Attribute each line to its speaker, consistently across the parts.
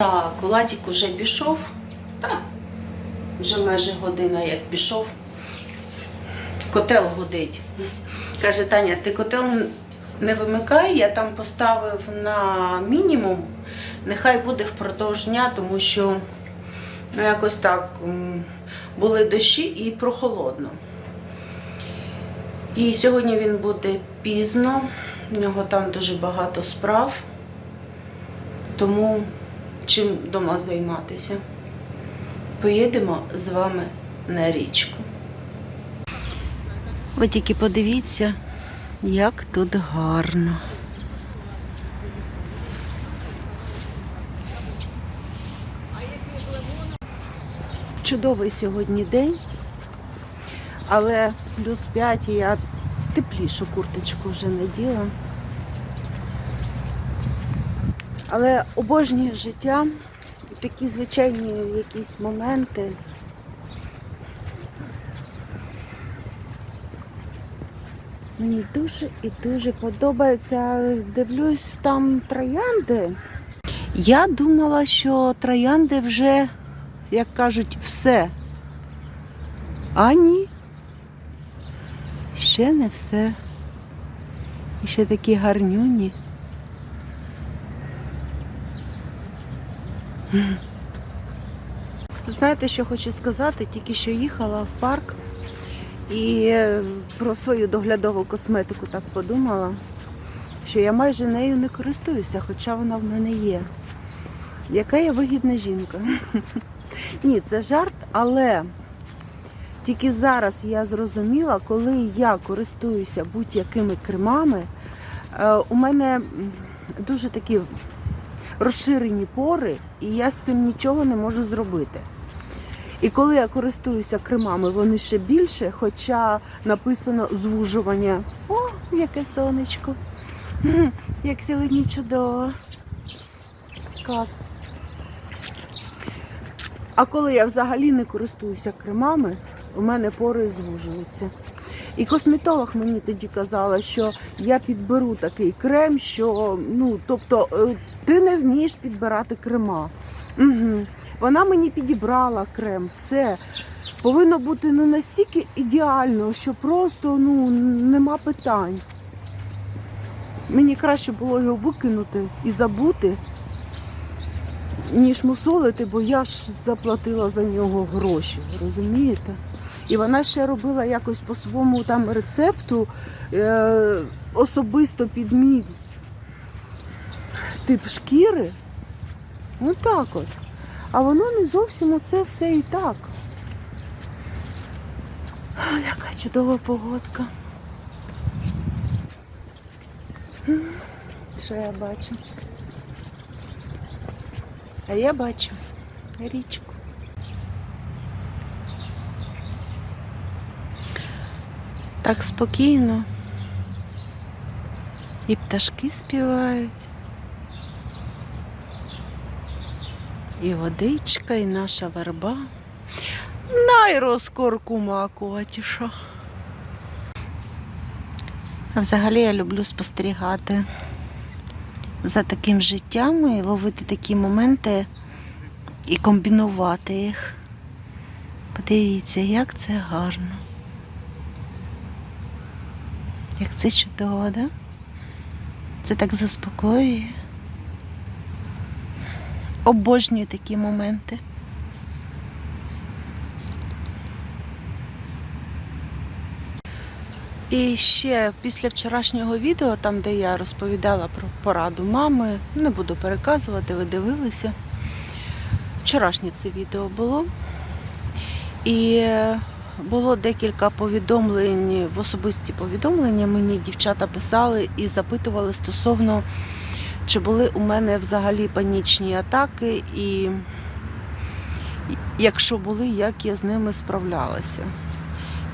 Speaker 1: Так, Владик уже пішов. Так, вже майже година як пішов. Котел гудить. Каже, Таня, ти котел не вимикай, я там поставив на мінімум. Нехай буде впродовж дня, тому що ну, якось так були дощі і прохолодно. І сьогодні він буде пізно, в нього там дуже багато справ, тому чим вдома займатися. Поїдемо з вами на річку. Ви тільки подивіться, як тут гарно. Чудовий сьогодні день, але плюс 5 я теплішу курточку вже наділа. Але обожнюю життя, такі звичайні якісь моменти. Мені дуже і дуже подобається. Дивлюсь там троянди. Я думала, що троянди вже, як кажуть, все. А ні. Ще не все. І ще такі гарнюні. Знаєте, що хочу сказати? Тільки що їхала в парк і е, про свою доглядову косметику так подумала, що я майже нею не користуюся, хоча вона в мене є. Яка я вигідна жінка. Ні, це жарт, але тільки зараз я зрозуміла, коли я користуюся будь-якими кремами, е, у мене дуже такі розширені пори, і я з цим нічого не можу зробити. І коли я користуюся кремами, вони ще більше, хоча написано звужування. О, яке сонечко! Як сьогодні чудово. Клас. А коли я взагалі не користуюся кремами, у мене пори звужуються. І косметолог мені тоді казала, що я підберу такий крем, що ну, тобто, е, ти не вмієш підбирати крема. Угу. Вона мені підібрала крем, все. Повинно бути ну, настільки ідеально, що просто ну, нема питань. Мені краще було його викинути і забути, ніж мусолити, бо я ж заплатила за нього гроші, розумієте? І вона ще робила якось по своєму там рецепту е, особисто під мій тип шкіри. Ну так от. А воно не зовсім оце все і так. Яка чудова погодка. Що я бачу? А я бачу річку. Так спокійно. І пташки співають. І водичка, і наша верба. Найрозкоркумакуватіша. А взагалі я люблю спостерігати за таким життям і ловити такі моменти і комбінувати їх. Подивіться, як це гарно. Як це чудово, да? Це так заспокоює. Обожнюю такі моменти. І ще після вчорашнього відео, там де я розповідала про пораду мами, не буду переказувати, ви дивилися. Вчорашнє це відео було. І було декілька повідомлень, в особисті повідомлення мені дівчата писали і запитували стосовно, чи були у мене взагалі панічні атаки, і якщо були, як я з ними справлялася.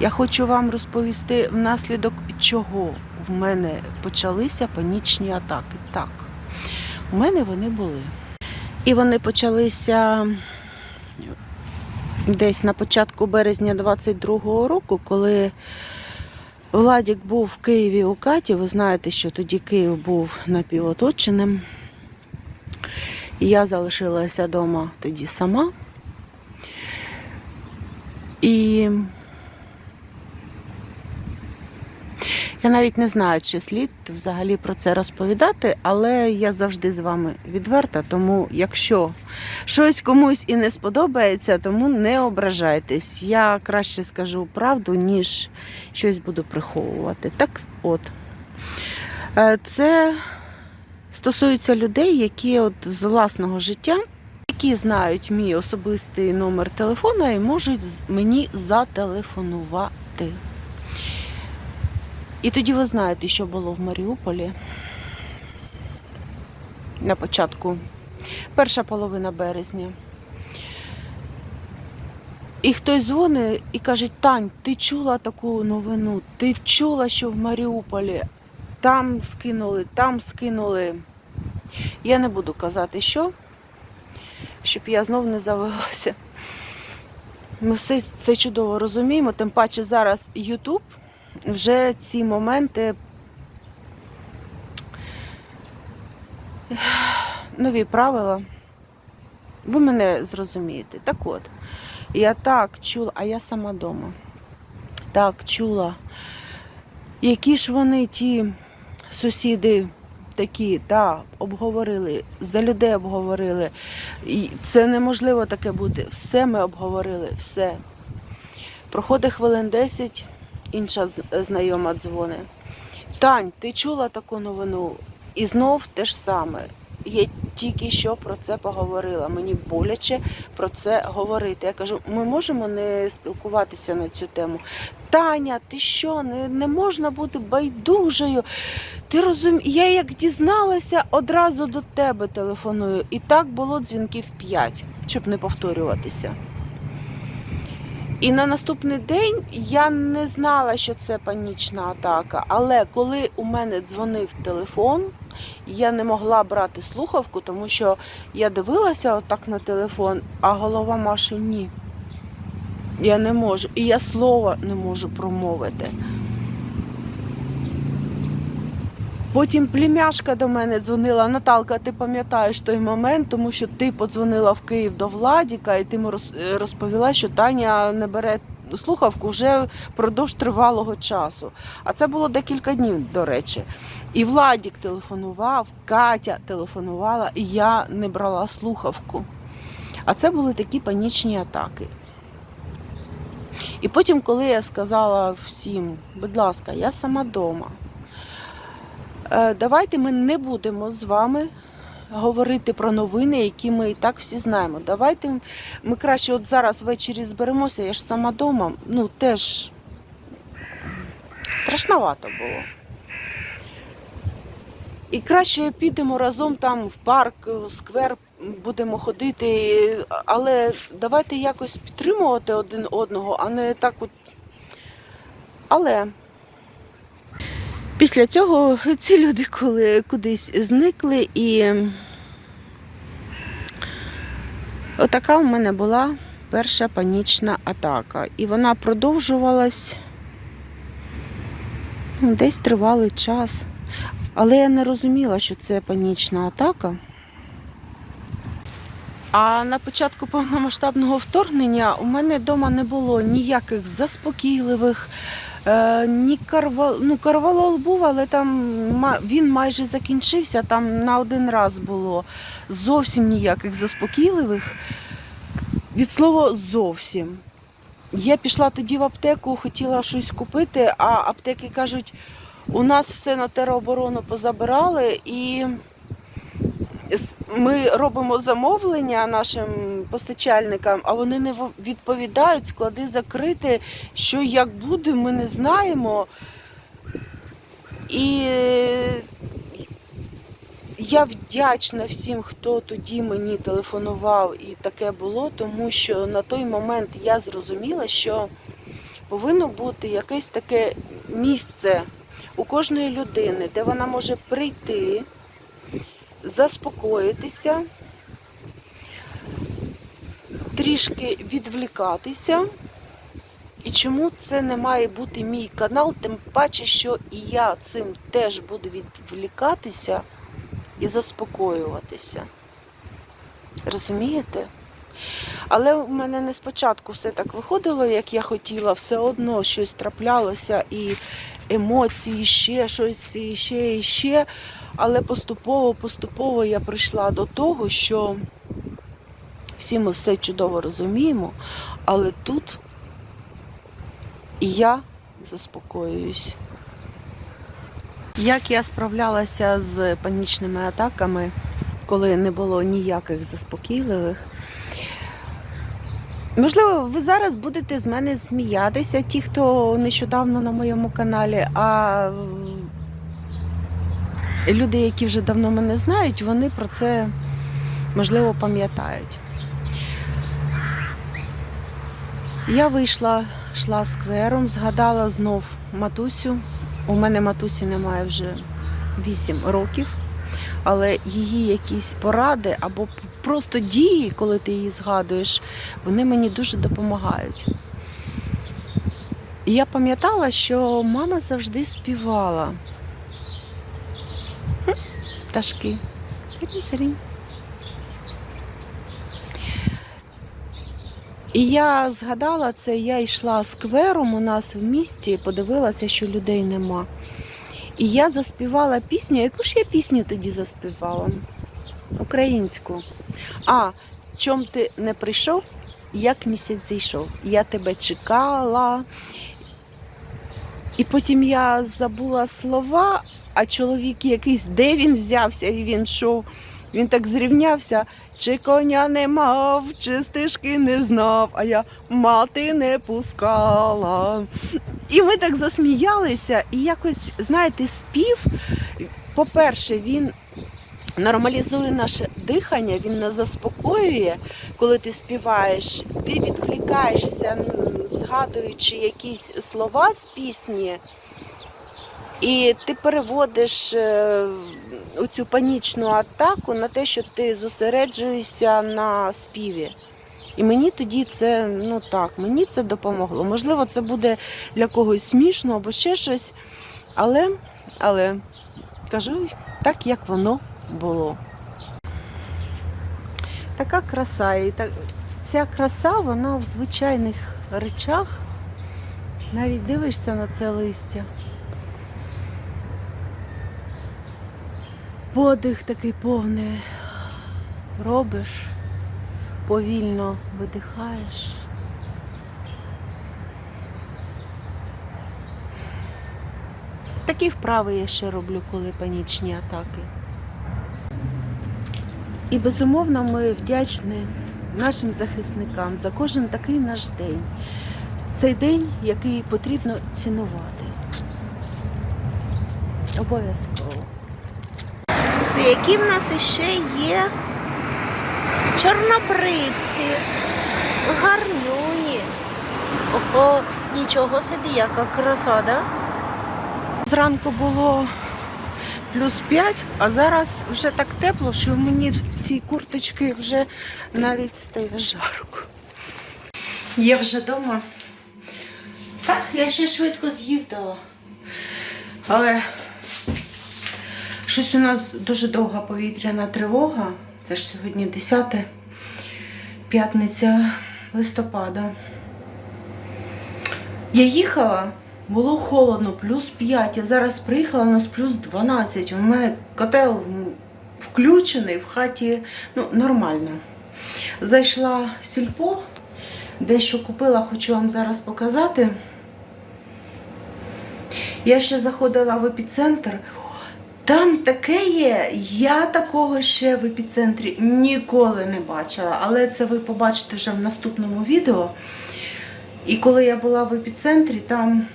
Speaker 1: Я хочу вам розповісти, внаслідок чого в мене почалися панічні атаки. Так, у мене вони були. І вони почалися десь на початку березня 22-го року, коли Владік був в Києві у Каті. Ви знаєте, що тоді Київ був напівоточеним. І я залишилася вдома тоді сама. І я навіть не знаю, чи слід взагалі про це розповідати, але я завжди з вами відверта, тому якщо щось комусь і не сподобається, тому не ображайтесь. Я краще скажу правду, ніж щось буду приховувати. Так от. Е, Це стосується людей, які от з власного життя, які знають мій особистий номер телефона і можуть мені зателефонувати. І тоді ви знаєте, що було в Маріуполі на початку, перша половина березня. І хтось дзвонить і каже: Тань, ти чула таку новину? Ти чула, що в Маріуполі там скинули, там скинули. Я не буду казати, що, щоб я знов не завелася. Ми все це чудово розуміємо, тим паче зараз Ютуб вже ці моменти нові правила. Ви мене зрозумієте. Так от, я так чула, а я сама вдома. Так чула, які ж вони ті сусіди такі, та, обговорили, за людей обговорили. І це неможливо таке бути. Все ми обговорили, все. Проходить хвилин 10, інша знайома дзвони. Тань, ти чула таку новину? І знов те ж саме. Я тільки що про це поговорила. Мені боляче про це говорити. Я кажу, ми можемо не спілкуватися на цю тему. Таня, ти що? Не, не можна бути байдужою. Ти розум... Я як дізналася, одразу до тебе телефоную. І так було дзвінків 5, щоб не повторюватися. І на наступний день я не знала, що це панічна атака. Але коли у мене дзвонив телефон, я не могла брати слухавку, тому що я дивилася отак на телефон, а голова Маші ні. Я не можу. І я слова не можу промовити. Потім племяшка до мене дзвонила. Наталка, ти пам'ятаєш той момент, тому що ти подзвонила в Київ до Владіка, і ти йому розповіла, що Таня не бере слухавку вже впродовж тривалого часу. А це було декілька днів, до речі. І Владік телефонував, Катя телефонувала, і я не брала слухавку. А це були такі панічні атаки. І потім, коли я сказала всім, будь ласка, я сама вдома. Е, Давайте ми не будемо з вами говорити про новини, які ми і так всі знаємо. Давайте ми краще от зараз ввечері зберемося, я ж сама вдома, ну теж страшновато було. І краще підемо разом там в парк, в сквер будемо ходити, але давайте якось підтримувати один одного, а не так от. Але Після цього ці люди коли кудись зникли, і отака у мене була перша панічна атака. І вона продовжувалась десь тривалий час. Але я не розуміла, що це панічна атака. А на початку повномасштабного вторгнення у мене вдома не було ніяких заспокійливих. Е, ні карвал, ну, карвалол був, але там він майже закінчився, там на один раз було зовсім ніяких заспокійливих. Від слова зовсім. Я пішла тоді в аптеку, хотіла щось купити, а аптеки кажуть, у нас все на тероборону позабирали і ми робимо замовлення нашим постачальникам, а вони не відповідають, склади закриті, що як буде, ми не знаємо. І я вдячна всім, хто тоді мені телефонував і таке було, тому що на той момент я зрозуміла, що повинно бути якесь таке місце у кожної людини, де вона може прийти, заспокоїтися, трішки відвлікатися. І чому це не має бути мій канал, тим паче, що і я цим теж буду відвлікатися і заспокоюватися. Розумієте? Але в мене не спочатку все так виходило, як я хотіла, все одно щось траплялося і емоції, ще щось, і ще, і ще. Але поступово, поступово я прийшла до того, що всі ми все чудово розуміємо, але тут я заспокоююсь. Як я справлялася з панічними атаками, коли не було ніяких заспокійливих. Можливо, ви зараз будете з мене сміятися, ті, хто нещодавно на моєму каналі, а люди, які вже давно мене знають, вони про це можливо пам'ятають. Я вийшла, йшла сквером, згадала знов матусю. У мене матусі немає вже 8 років, але її якісь поради або просто дії, коли ти її згадуєш, вони мені дуже допомагають. І я пам'ятала, що мама завжди співала. Пташки. Царінь-царінь. І я згадала це, я йшла сквером у нас в місті, подивилася, що людей нема. І я заспівала пісню. Яку ж я пісню тоді заспівала? Українську. А, чом ти не прийшов, як місяць зійшов? Я тебе чекала. І потім я забула слова, а чоловік якийсь, де він взявся, і він йшов. Він так зрівнявся, чи коня не мав, чи стежки не знав, а я мати не пускала. І ми так засміялися, і якось, знаєте, спів, по-перше, він нормалізує наше дихання, він нас заспокоює, коли ти співаєш, ти відвлікаєшся, м, згадуючи якісь слова з пісні. І ти переводиш е, цю панічну атаку на те, що ти зосереджуєшся на співі. І мені тоді це, ну так, мені це допомогло. Можливо, це буде для когось смішно або ще щось. Але, але кажу так, як воно було. Така краса. І так, ця краса, вона в звичайних речах. Навіть дивишся на це листя. Подих такий повний робиш, повільно видихаєш. Такі вправи я ще роблю, коли панічні атаки. І безумовно ми вдячні нашим захисникам за кожен такий наш день. Цей день, який потрібно цінувати. Обов'язково. Це які в нас іще є чорнобривці, гарнюні. Ого, нічого собі, яка краса, да? Зранку було плюс 5, а зараз вже так тепло, що мені в цій курточці вже навіть стає жарко. Я вже вдома. Так, я ще швидко з'їздила. Але щось у нас дуже довга повітряна тривога. Це ж сьогодні 10 п'ятниця листопада. Я їхала, було холодно, плюс 5. Я зараз приїхала, у нас плюс 12. У мене котел включений в хаті ну, нормально. Зайшла в сільпо, дещо купила, хочу вам зараз показати. Я ще заходила в епіцентр. Там таке є, я такого ще в епіцентрі ніколи не бачила, але це ви побачите вже в наступному відео. І коли я була в епіцентрі, там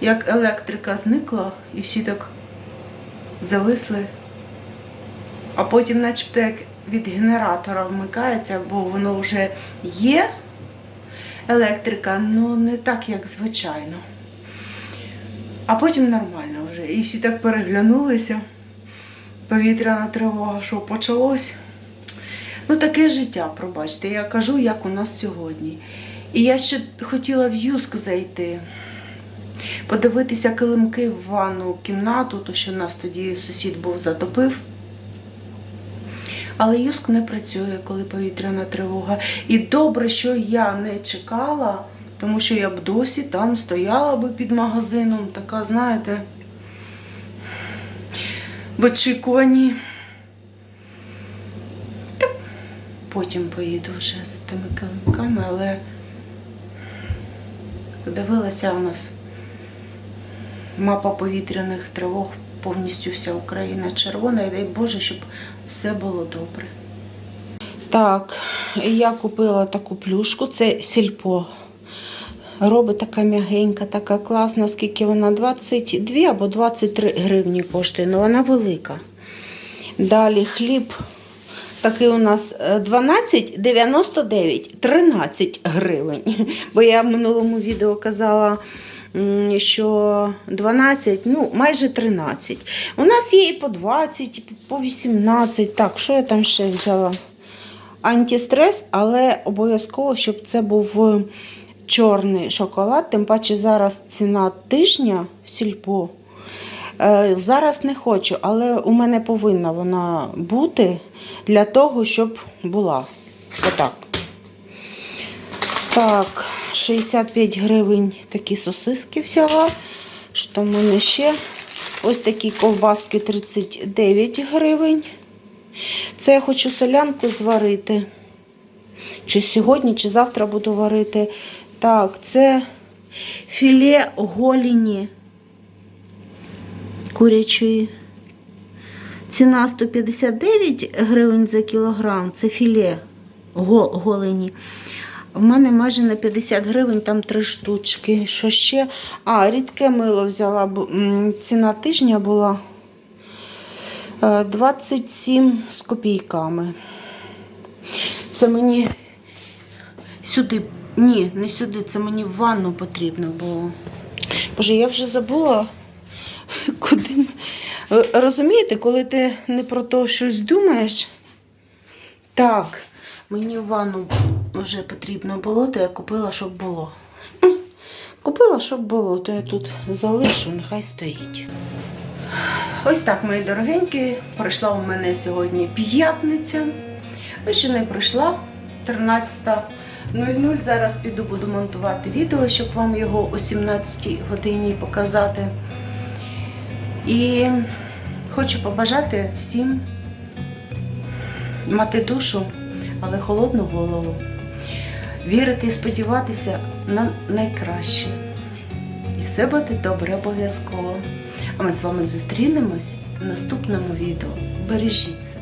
Speaker 1: як електрика зникла, і всі так зависли. А потім, начебто, як від генератора вмикається, бо воно вже є електрика, ну не так, як звичайно. А потім нормально вже. І всі так переглянулися. Повітряна тривога, що почалось. Ну, таке життя, пробачте. Я кажу, як у нас сьогодні. І я ще хотіла в Юск зайти, подивитися килимки в ванну кімнату, то що нас тоді сусід був затопив. Але юск не працює, коли повітряна тривога. І добре, що я не чекала, тому що я б досі там стояла би під магазином, така, знаєте, в очікуванні. Потім поїду вже за тими килимками, але подивилася у нас мапа повітряних тривог, повністю вся Україна червона, і дай Боже, щоб все було добре. Так, я купила таку плюшку, це сільпо. Робить така м'ягенька, така класна, скільки вона 22 або 23 гривні коштує, але вона велика. Далі хліб такий у нас е, 12,99, 13 гривень. Бо я в минулому відео казала, що 12, ну майже 13. У нас є і по 20, і по 18. Так, що я там ще взяла? Антистрес, але обов'язково, щоб це був е, чорний шоколад. Тим паче зараз ціна тижня в сільпо. Е, Зараз не хочу, але у мене повинна вона бути для того, щоб була. Отак. Так, 65 гривень такі сосиски взяла. Що в мене ще? Ось такі ковбаски 39 гривень. Це я хочу солянку зварити. Чи сьогодні, чи завтра буду варити. Так, це філе голіні курячої. Ціна 159 гривень за кілограм. Це філе голені. В мене майже на 50 гривень, там три штучки. Що ще? А, рідке мило взяла. Ціна тижня була е, 27 з копійками. Це мені сюди. Ні, не сюди, це мені в ванну потрібно було. Боже, я вже забула, куди. Розумієте, коли ти не про то щось думаєш? Так, мені в ванну вже потрібно було, то я купила, щоб було. Купила, щоб було, то я тут залишу, нехай стоїть. Ось так, мої дорогенькі, пройшла у мене сьогодні п'ятниця. Ну, ще не пройшла 13.00. Зараз піду буду монтувати відео, щоб вам його о 17 годині показати. І хочу побажати всім мати душу, але холодну голову. Вірити і сподіватися на найкраще. І все буде добре обов'язково. А ми з вами зустрінемось в наступному відео. Бережіть себе.